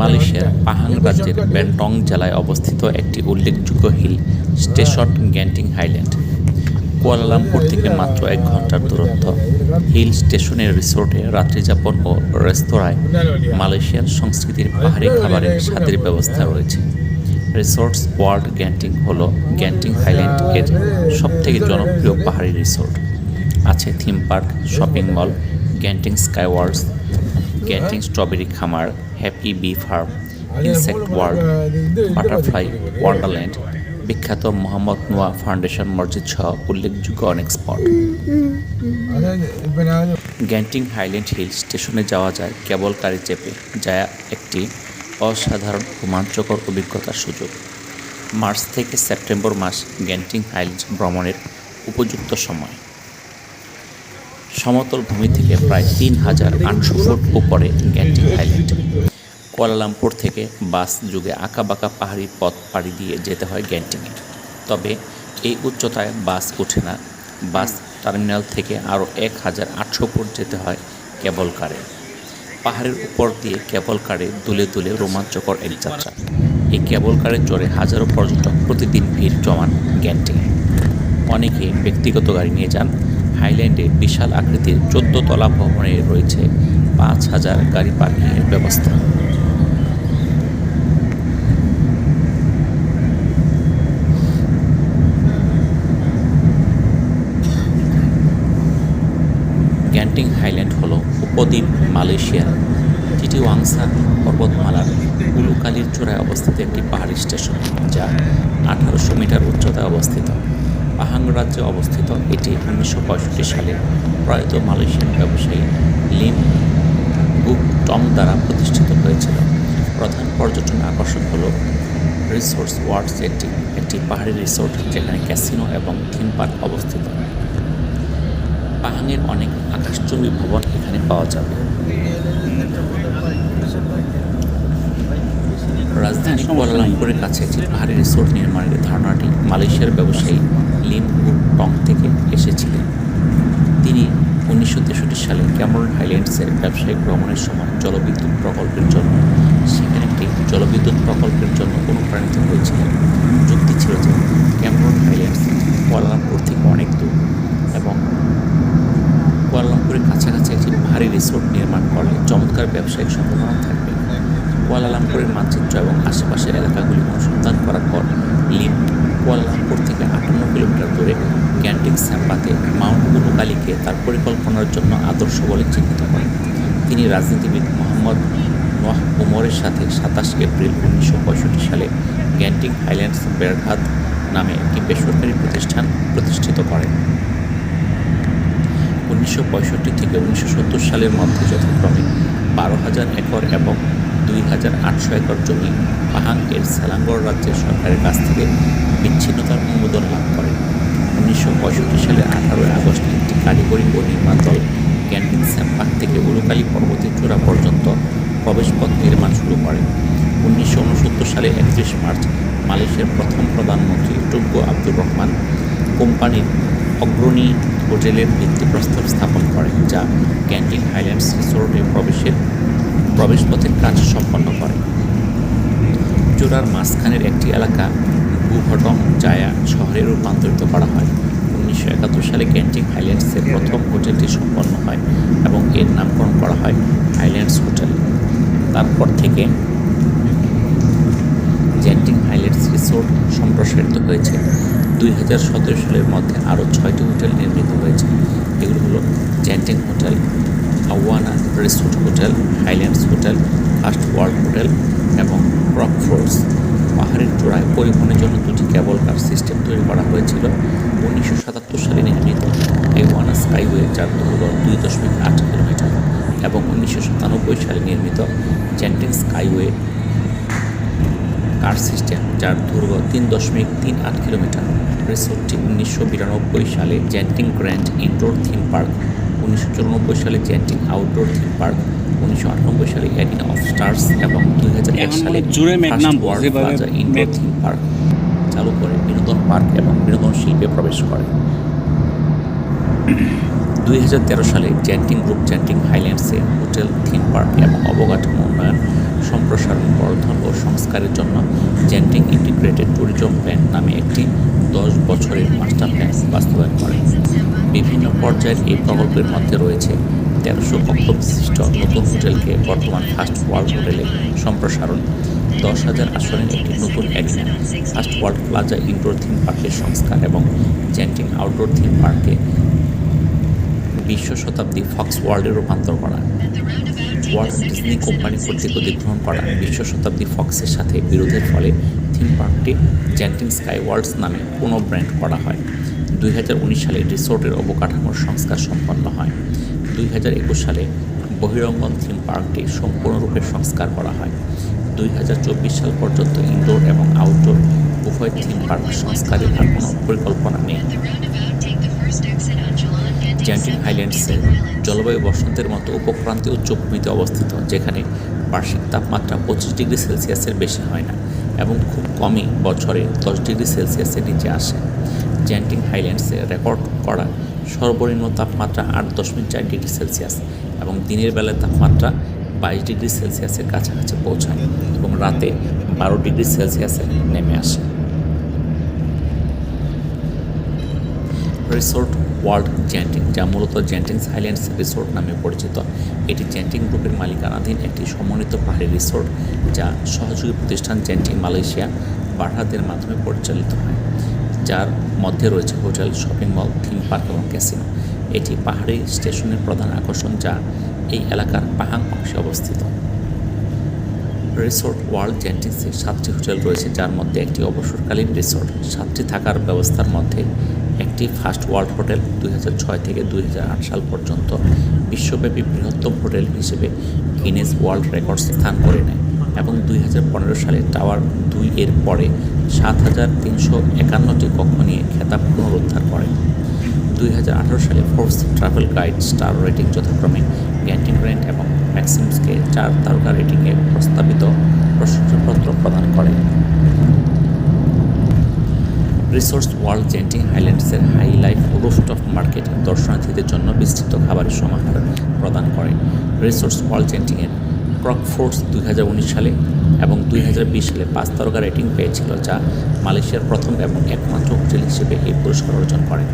মালয়েশিয়ার পাহাং রাজ্যের ব্যান্টং জেলায় অবস্থিত একটি উল্লেখযোগ্য hill station Genting Highland. Kuala Lumpur থেকে মাত্র এক ঘণ্টার দূরত্ব। হিল স্টেশনের রিসোর্টে রাত্রিযাপন ও রেস্তোরাঁয় মালয়েশিয়ার সংস্কৃতির পাহাড়ি খাবারের স্বাদের ব্যবস্থা রয়েছে। রিসোর্টস ওয়ার্ল্ড গ্যান্টিং হল গ্যান্টিং হাইল্যান্ড এর সবথেকে জনপ্রিয় পাহাড়ি রিসোর্ট। আছে theme park shopping mall Genting Skyworlds Getting Strawberry খামার happy bee farm insect world butterfly wonderland বিখ্যাত মোহাম্মদ নোয়া ফাউন্ডেশন মসজিদ সহ উল্লেখযোগ্য অনেক স্পট গ্যান্টিং হাইল্যান্ড হিল স্টেশনে যাওয়া যায় কেবল গাড়ি চেপে যা একটি অসাধারণ রোমাঞ্চকর অভিজ্ঞতার সুযোগ। মার্চ থেকে সেপ্টেম্বর মাস গ্যান্টিং হাইল্যান্ড ভ্রমণের উপযুক্ত সময়। সমতল ভূমি থেকে প্রায় তিন হাজার আটশো ফুট উপরে গ্যান্টিং হাইল্যান্ড। কুয়ালালামপুর থেকে বাস যুগে আঁকাবাঁকা পাহাড়ি পথ পাড়ি দিয়ে যেতে হয় গ্যান্টিংয়ে তবে এই উচ্চতায় বাস ওঠে না। বাস টার্মিনাল থেকে আরও এক হাজার আটশো ফুট যেতে হয় কেবল কারে। পাহাড়ের উপর দিয়ে কেবল কারে দুলে দুলে রোমাঞ্চকর এক যাত্রা। এই কেবল কারে চড়ে হাজারো পর্যটক প্রতিদিন ভিড় জমান গ্যান্টিংয়ে অনেকে ব্যক্তিগত গাড়ি নিয়ে যান হাইল্যান্ডে বিশাল আকৃতির চোদ্দ তলা ভবনে রয়েছে পাঁচ হাজার গাড়ি পার্কিংয়ের ব্যবস্থা। গ্যান্টিং হাইল্যান্ড হল উপদ্বীপ মালয়েশিয়ার টিটিওয়াংসা পর্বতমালার উলুকালির চূড়ায় অবস্থিত একটি পাহাড়ি স্টেশন যা আঠারোশো মিটার উচ্চতায় অবস্থিত। পাহাং রাজ্যে অবস্থিত। এটি উনিশশো পঁয়ষট্টি সালে প্রয়াত মালয়েশিয়ান ব্যবসায়ী লিম বুক টং দ্বারা প্রতিষ্ঠিত হয়েছিল। প্রধান পর্যটন আকর্ষণ হল রিসোর্স ওয়ার্ডস একটি একটি পাহাড়ি রিসোর্ট যেখানে ক্যাসিনো এবং থিম পার্ক অবস্থিত। পাহাঙের অনেক আকাশচুম্বী ভবন এখানে পাওয়া যাবে। রাজধানী কুয়ালালামপুরের কাছে একটি পাহাড়ি রিসোর্ট নির্মাণের ধারণাটি মালয়েশিয়ার ব্যবসায়ী লিম হুক টং থেকে এসেছিলেন। তিনি উনিশশো তেষট্টি সালে ক্যামরন হাইল্যান্ডসের ব্যবসায়িক ভ্রমণের সময় জলবিদ্যুৎ প্রকল্পের জন্য, সেখানে একটি জলবিদ্যুৎ প্রকল্পের জন্য অনুপ্রাণিত হয়েছিলেন। যুক্তি ছিল যে ক্যামরন হাইল্যান্ডস কুয়ালালামপুর থেকে অনেক দূর এবং কুয়ালালামপুরের কাছাকাছি একটি ভারী রিসোর্ট নির্মাণ করলে চমৎকার ব্যবসায়িক সম্ভাবনা থাকবে। কুয়ালালামপুরের মানচিত্র এবং আশেপাশের এলাকাগুলি অনুসন্ধান করার পর লিম কুয়ালালামপুর থেকে আটান্ন কিলোমিটার দূরে ক্যান্টিং স্যাম্পাতে মাউন্ট উলুকালিকে তার পরিকল্পনার জন্য আদর্শ বলে চিহ্নিত করেন। তিনি রাজনীতিবিদ মোহাম্মদ নোয়াহ উমরের সাথে সাতাশ এপ্রিল উনিশশো পঁয়ষট্টি সালে গ্যান্টিং হাইল্যান্ডস বেরঘাত নামে একটি বেসরকারি প্রতিষ্ঠান প্রতিষ্ঠিত করেন। উনিশশো পঁয়ষট্টি থেকে উনিশশো সত্তর সালের মধ্যে যথাক্রমে বারো হাজার একর এবং দুই হাজার আটশো একর জমি পাহাং এর সেলাঙ্গর রাজ্যের সরকারের কাছ থেকে বিচ্ছিন্নতার অনুমোদন লাভ করে উনিশশো পঁয়ষট্টি সালের আঠারোই আগস্ট একটি কারিগরি ও নির্মাণ দল ক্যান্টিন স্যাম্পাক থেকে উলুকালি পর্বতের চূড়া পর্যন্ত প্রবেশপথ নির্মাণ শুরু করে। উনিশশো উনসত্তর সালের একত্রিশ মার্চ মালয়েশিয়ার প্রথম প্রধানমন্ত্রী টুগ্গো আব্দুর রহমান কোম্পানির অগ্রণী হোটেলের ভিত্তিপ্রস্তর স্থাপন করে যা ক্যান্টিং হাইল্যান্ডস রিসোর্টে প্রবেশের প্রবেশপথের কাজ সম্পন্ন করে। চূড়ার মাঝখানের একটি এলাকা ভূঘটং জায়া শহরে রূপান্তরিত করা হয়। উনিশশো একাত্তর সালে ক্যান্টিং হাইল্যান্ডসের প্রথম হোটেলটি সম্পন্ন হয় এবং এর নামকরণ করা হয় হাইল্যান্ডস হোটেল। তারপর থেকে জেন্টিং হাইল্যান্ডস রিসোর্ট সম্প্রসারিত হয়েছে। দুই হাজার সতেরো সালের মধ্যে আরও ছয়টি হোটেল নির্মিত হয়েছে। এগুলো হলো Genting hotel Awana resort hotel, highlands hotel, first world hotel এবং রক ফোর্স পাহাড়ের চূড়ায় পরিবহনের জন্য দুটি কেবল কার সিস্টেম তৈরি করা হয়েছিল। উনিশশো সাতাত্তর সালে নির্মিত আইওয়ানা স্কাইওয়ে যার দৈর্ঘ্য দুই দশমিক আট কিলোমিটার এবং উনিশশো সাতানব্বই সালে নির্মিত জেন্টিং স্কাইওয়ে কার সিস্টেম যার দৈর্ঘ্য তিন দশমিক তিন আট কিলোমিটার। রিসোর্টটি উনিশশো বিরানব্বই সালে Genting grand indoor theme park উনিশশো চুরানব্বই সালে চ্যান্টিং আউটডোর থিম পার্ক উনিশশো আটানব্বই সালে অ্যারিনা অফ স্টার্স এবং দুই হাজার এক সালে জুড়ে world plaza indoor theme park চালু করে বিনোদন পার্ক এবং বিনোদন শিল্পে প্রবেশ করে। দুই হাজার তেরো সালে জেন্টিং গ্রুপ জেন্টিং হাইল্যান্ডসে হোটেল, থিম পার্ক এবং অবকাঠামো উন্নয়ন সম্প্রসারণ, বর্ধন ও সংস্কারের জন্য জেন্টিং ইন্টিগ্রেটেড ট্যুরিজম প্ল্যান নামে একটি দশ বছরের মাস্টার প্ল্যান বাস্তবায়ন করে। বিভিন্ন পর্যায়ের এই প্রকল্পের মধ্যে রয়েছে তেরোশো কক্ষ বিশিষ্ট নতুন হোটেলকে বর্তমান ফার্স্ট ওয়ার্ল্ড হোটেলে সম্প্রসারণ, দশ হাজার আসনের একটি নতুন arena first world plaza indoor theme পার্কের সংস্কার এবং জেন্টিং আউটডোর থিম পার্কে বিশ্ব শতাব্দী ফক্স ওয়ার্ল্ডে রূপান্তর করা। ওয়ার্ল্ড ডিজনি কোম্পানি কর্তৃক অধিগ্রহণ করা বিশ্ব শতাব্দী ফক্সের সাথে বিরোধের ফলে থিম পার্কটি জেন্টিং স্কাই ওয়ার্ল্ডস নামে পুনঃ ব্র্যান্ড করা হয়। দুই হাজার উনিশ সালে রিসোর্টের অবকাঠামোর সংস্কার সম্পন্ন হয়। দুই হাজার একুশ সালে বহিরঙ্গন থিম পার্কটি সম্পূর্ণরূপে সংস্কার করা হয়। দুই হাজার চব্বিশ সাল পর্যন্ত ইনডোর এবং আউটডোর উভয় থিম পার্ক সংস্কারের আর কোনো পরিকল্পনা নেই। জ্যান্টিন হাইল্যান্ডসে জলবায়ু বসন্তের মতো উপক্রান্তীয় উচ্চভূমিতে অবস্থিত, যেখানে বার্ষিক তাপমাত্রা পঁচিশ ডিগ্রি সেলসিয়াসের বেশি হয় না এবং খুব কমই বছরে দশ ডিগ্রি সেলসিয়াসের নিচে আসে। জ্যান্টিং হাইল্যান্ডসে রেকর্ড করা সর্বনিম্ন তাপমাত্রা আট দশমিক চার ডিগ্রি সেলসিয়াস এবং দিনের বেলায় তাপমাত্রা বাইশ ডিগ্রি সেলসিয়াসের কাছাকাছি পৌঁছায় এবং রাতে বারো ডিগ্রি সেলসিয়াসে নেমে আসে। রিসোর্ট ওয়ার্ল্ড জেন্টিং যা মূলত জেন্টিংস হাইল্যান্ডস রিসোর্ট নামে পরিচিত। এটি জেন্টিং গ্রুপের মালিকানাধীন একটি সমন্বিত পাহাড়ি রিসোর্ট, যা সহযোগী প্রতিষ্ঠান জেন্টিং মালয়েশিয়া বারহাদের মাধ্যমে পরিচালিত হয়, যার মধ্যে রয়েছে hotel, shopping mall, theme park এবং ক্যাসিনো। এটি পাহাড়ি স্টেশনের প্রধান আকর্ষণ, যা এই এলাকার পাহাং অংশে অবস্থিত। রিসোর্ট ওয়ার্ল্ড জেন্টিংসে সাতটি হোটেল রয়েছে, যার মধ্যে একটি অবসরকালীন রিসোর্ট। সাতটি থাকার ব্যবস্থার মধ্যে একটি ফার্স্ট ওয়ার্ল্ড হোটেল দুই হাজার ছয় থেকে দুই হাজার আট সাল পর্যন্ত বিশ্বব্যাপী বৃহত্তম হোটেল হিসেবে গিনেস ওয়ার্ল্ড রেকর্ড স্থান করে নেয় এবং দুই হাজার পনেরো সালে টাওয়ার দুই এর পরে সাত হাজার তিনশো একান্নটি কক্ষ নিয়ে খেতাব পুনরুদ্ধার করে। দুই হাজার আঠেরো সালে Forbes travel guide star rating যথাক্রমে গ্যান্টিং রেন্ট এবং ম্যাক্সিমসকে চার তারকা রেটিংয়ে প্রস্তাবিত প্রশংসাপত্র প্রদান করে। রিসোর্স ওয়ার্ল্ড জেন্টিং হাইল্যান্ডসের হাই লাইফ রুফটপ মার্কেট দর্শনার্থীদের জন্য বিস্তৃত খাবারের সমাহার প্রদান করে। রিসোর্স ওয়ার্ল্ড জেন্টিংয়ের ক্রক ফোর্স দুই সালে এবং দুই হাজার বিশ সালে পাঁচ তারকা রেটিং পেয়েছিল, যা মালয়েশিয়ার প্রথম এবং একমাত্র হোটেল হিসেবে এই পুরস্কার অর্জন করে।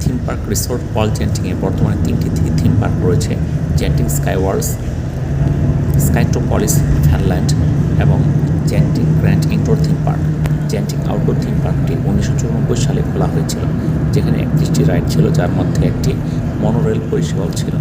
থিম পার্ক রিসোর্ট ওয়ার্ল্ড জেন্টিংয়ে বর্তমানে তিনটি থিম পার্ক রয়েছে, Genting sky worlds, Skytropolis Funland এবং Genting grand indoor theme park. Genting outdoor theme পার্কটি উনিশশো চুরানব্বই সালে খোলা হয়েছিল যেখানে একত্রিশটি রাইড ছিল যার মধ্যে একটি মনোরেল পরিষেবাও ছিল।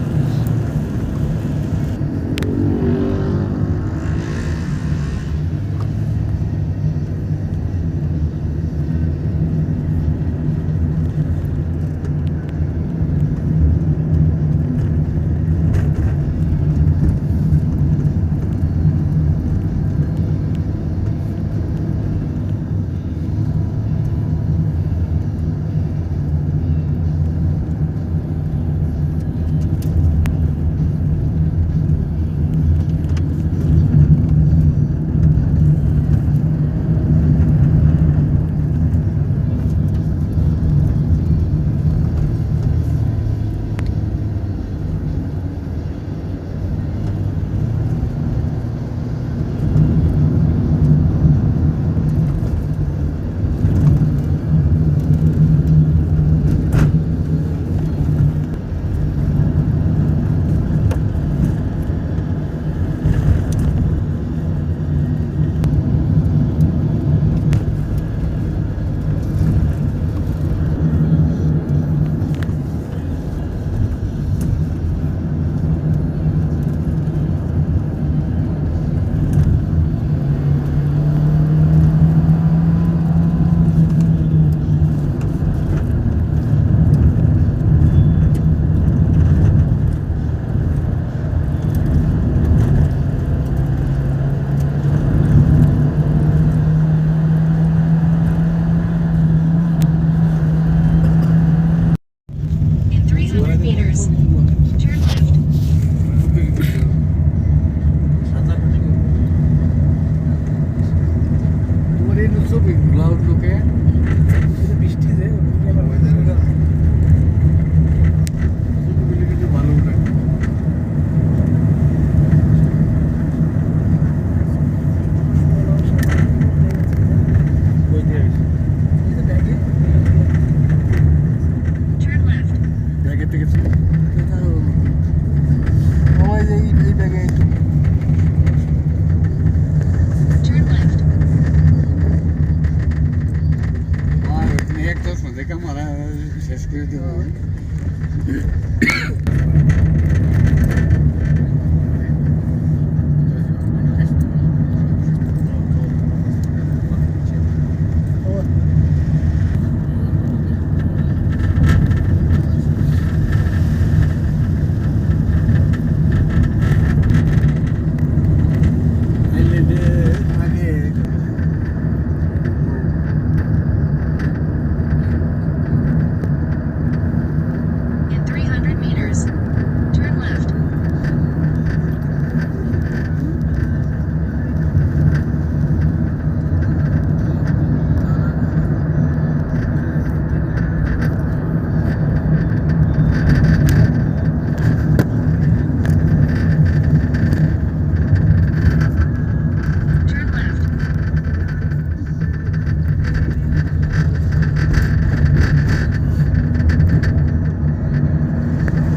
de cámara se ha escrito.